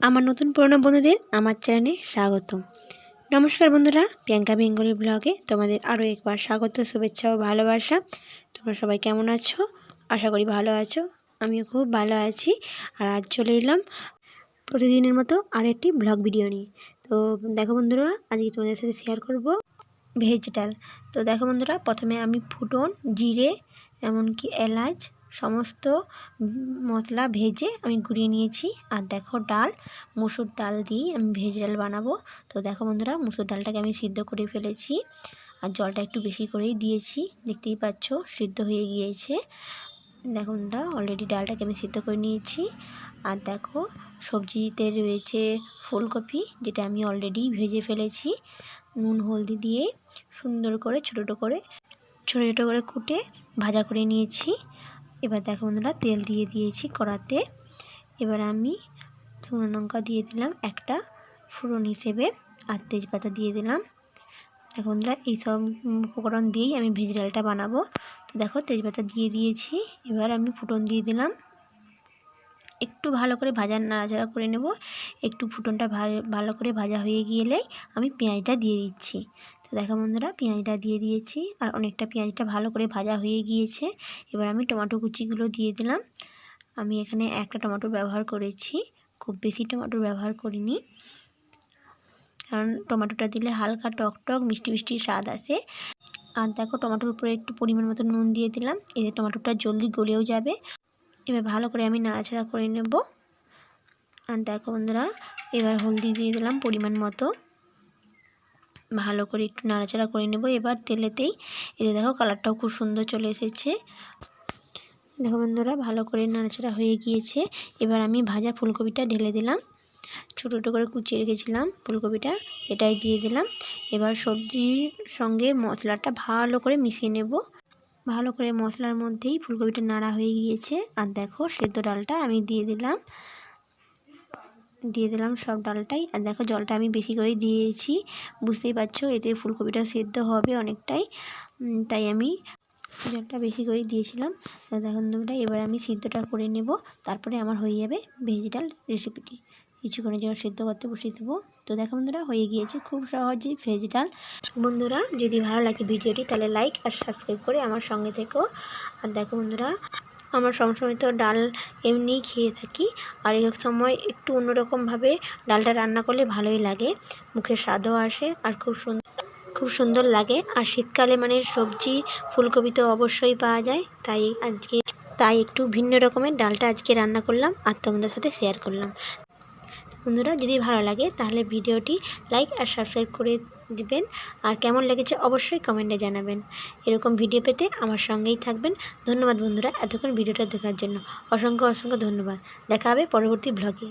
আমার নতুন পুরনো বন্ধুদের আমার চ্যানেলে স্বাগতম। নমস্কার বন্ধুরা, প্রিয়াঙ্কা বেঙ্গলি ব্লগে তোমাদের আরও একবার স্বাগত, শুভেচ্ছা ও ভালোবাসা। তোমরা সবাই কেমন আছো? আশা করি ভালো আছো, আমিও খুব ভালো আছি। আর আজ চলে এলাম প্রতিদিনের মতো আর একটি ব্লগ ভিডিও নিয়ে। তো দেখো বন্ধুরা, আজকে তোমাদের সাথে শেয়ার করব ভেজ ডাল। তো দেখো বন্ধুরা, প্রথমে আমি ফুটন, জিরে, এমনকি এলাচ সমস্ত মশলা ভেজে আমি গুঁড়িয়ে নিয়েছি। আর দেখো ডাল, মুসুর ডাল দিয়ে আমি ভেজ ডাল বানাবো। তো দেখো বন্ধুরা, মুসুর ডালটাকে আমি সিদ্ধ করে ফেলেছি। আর জলটা একটু বেশি করেই দিয়েছি। দেখতেই পাচ্ছ, সিদ্ধ হয়ে গিয়েছে। দেখো বন্ধুরা অলরেডি ডালটাকে আমি সিদ্ধ করে নিয়েছি। আর দেখো, সবজিতে রয়েছে ফুলকপি, যেটা আমি অলরেডি ভেজে ফেলেছি। নুন, হলদি দিয়ে সুন্দর করে, ছোটো ছোটো করে, ছোটো ছোটো করে কুটে ভাজা করে নিয়েছি। এবার দেখো বন্ধুরা, তেল দিয়ে দিয়েছি কড়াতে। এবার আমি শুকনো লঙ্কা দিয়ে দিলাম একটা ফোড়ন হিসেবে আর তেজপাতা দিয়ে দিলাম। দেখো বন্ধুরা এইসব উপকরণ দিয়েই আমি ভেজ ডালটা বানাবো। তো দেখো তেজপাতা দিয়ে দিয়েছি, এবার আমি ফুটন দিয়ে দিলাম। একটু ভালো করে ভাজা নাড়াচাড়া করে নেব। একটু ফুটনটা ভালো করে ভাজা হয়ে গেলেই আমি পেঁয়াজটা দিয়ে দিচ্ছি। তো দেখো বন্ধুরা, পেঁয়াজটা দিয়ে দিয়েছি। আর অনেকটা পেঁয়াজটা ভালো করে ভাজা হয়ে গিয়েছে। এবার আমি টমেটো কুচিগুলো দিয়ে দিলাম। আমি এখানে একটা টমেটো ব্যবহার করেছি। খুব বেশি টমেটো ব্যবহার করিনি। কারণ টমেটোটা দিলে হালকা টক টক মিষ্টি মিষ্টি স্বাদ আসে। আর দেখো, টমেটোর উপরে একটু পরিমাণ মতো নুন দিয়ে দিলাম। এতে টমেটোটা জলদি গলেও যাবে। এবার ভালো করে আমি নাড়াচাড়া করে নেব। আর দেখো বন্ধুরা, এবার হলদি দিয়ে দিলাম পরিমাণ মতো। ভালো করে একটু নাড়াচাড়া করে নেব। এবার তেলেতেই এতে দেখো কালারটাও খুব সুন্দর চলে এসেছে। দেখো বন্ধুরা, ভালো করে নাড়াচাড়া হয়ে গিয়েছে। এবার আমি ভাজা ফুলকপিটা ঢেলে দিলাম। ছোটো ছোটো করে কুচিয়ে রেখেছিলাম ফুলকপিটা, এটাই দিয়ে দিলাম। এবার সবজির সঙ্গে মশলাটা ভালো করে মিশিয়ে নেব। ভালো করে মশলার মধ্যেই ফুলকপিটা নাড়া হয়ে গিয়েছে। আর দেখো সেদ্ধ ডালটা আমি দিয়ে দিলাম। দিয়ে দিলাম সব ডালটাই। আর দেখো জলটা আমি বেশি করেই দিয়েছি। বুঝতেই পারছ, এতে ফুলকপিটা সেদ্ধ হবে অনেকটাই। তাই আমি জলটা বেশি করেই দিয়েছিলাম। দেখুন তোমরা এবার আমি সিদ্ধটা করে নেব। তারপরে আমার হয়ে যাবে ভেজিটাল রেসিপিটি। কিছুক্ষণের জন্য সিদ্ধ করতে বসিয়ে দেবো। তো দেখো বন্ধুরা, হয়ে গিয়েছে খুব সহজেই ভেজিটাল বন্ধুরা, যদি ভালো লাগে ভিডিওটি, তাহলে লাইক আর সাবস্ক্রাইব করে আমার সঙ্গে থেকো। আর দেখো বন্ধুরা আমরা সবসময় তো ডাল এমনিই খেয়ে থাকি। আর এক সময় একটু অন্যরকমভাবে ডালটা রান্না করলে ভালোই লাগে। মুখে স্বাদও আসে আর খুব সুন্দর খুব সুন্দর লাগে। আর শীতকালে মানে সবজি, ফুলকপি তো অবশ্যই পাওয়া যায়। তাই আজকে তাই একটু ভিন্ন রকমের ডালটা আজকে রান্না করলাম আর তোমাদের সাথে শেয়ার করলাম। বন্ধুরা যদি ভালো লাগে তাহলে ভিডিওটি লাইক আর সাবস্ক্রাইব করে দিবেন। আর কেমন লেগেছে অবশ্যই কমেন্টে জানাবেন। এরকম ভিডিও পেতে আমার সঙ্গেই থাকবেন। ধন্যবাদ বন্ধুরা এতক্ষণ ভিডিওটা দেখার জন্য। অসংখ্য অসংখ্য ধন্যবাদ। দেখা হবে পরবর্তী ব্লগে